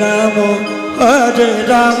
Ram Hare Ram.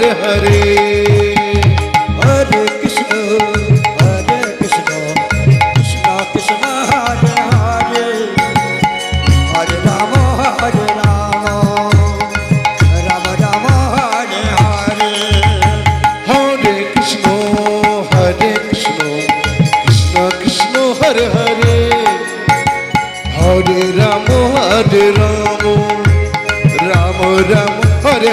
Ram Hare Hare Hare Krishna Hare Krishna Krishna Krishna Hare Hare Hare Ram Hare Ram Ram Ram Hare Hare Hare Krishna Hare Krishna Krishna Krishna Hare Hare Hare Ram Hare Ram Ram Ram Hare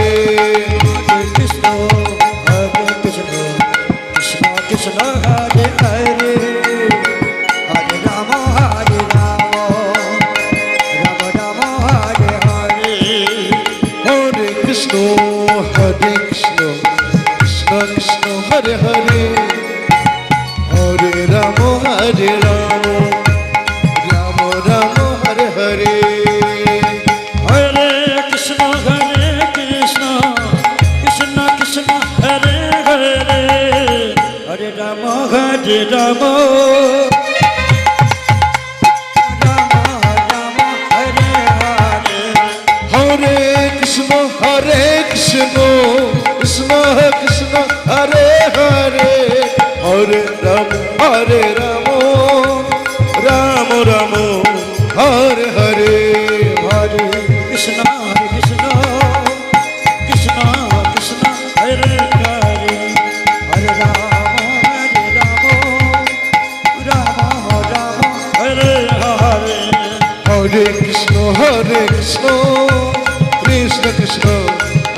Krishna Krishna Krishna Hare Hare Hare Ram Hare Ram Ram Ram Hare Hare Hare Krishna, Hare Krishna, Krishna Krishna, Hare Hare, Hare Rama, Hare Rama, Hare Hare. Hare Krishna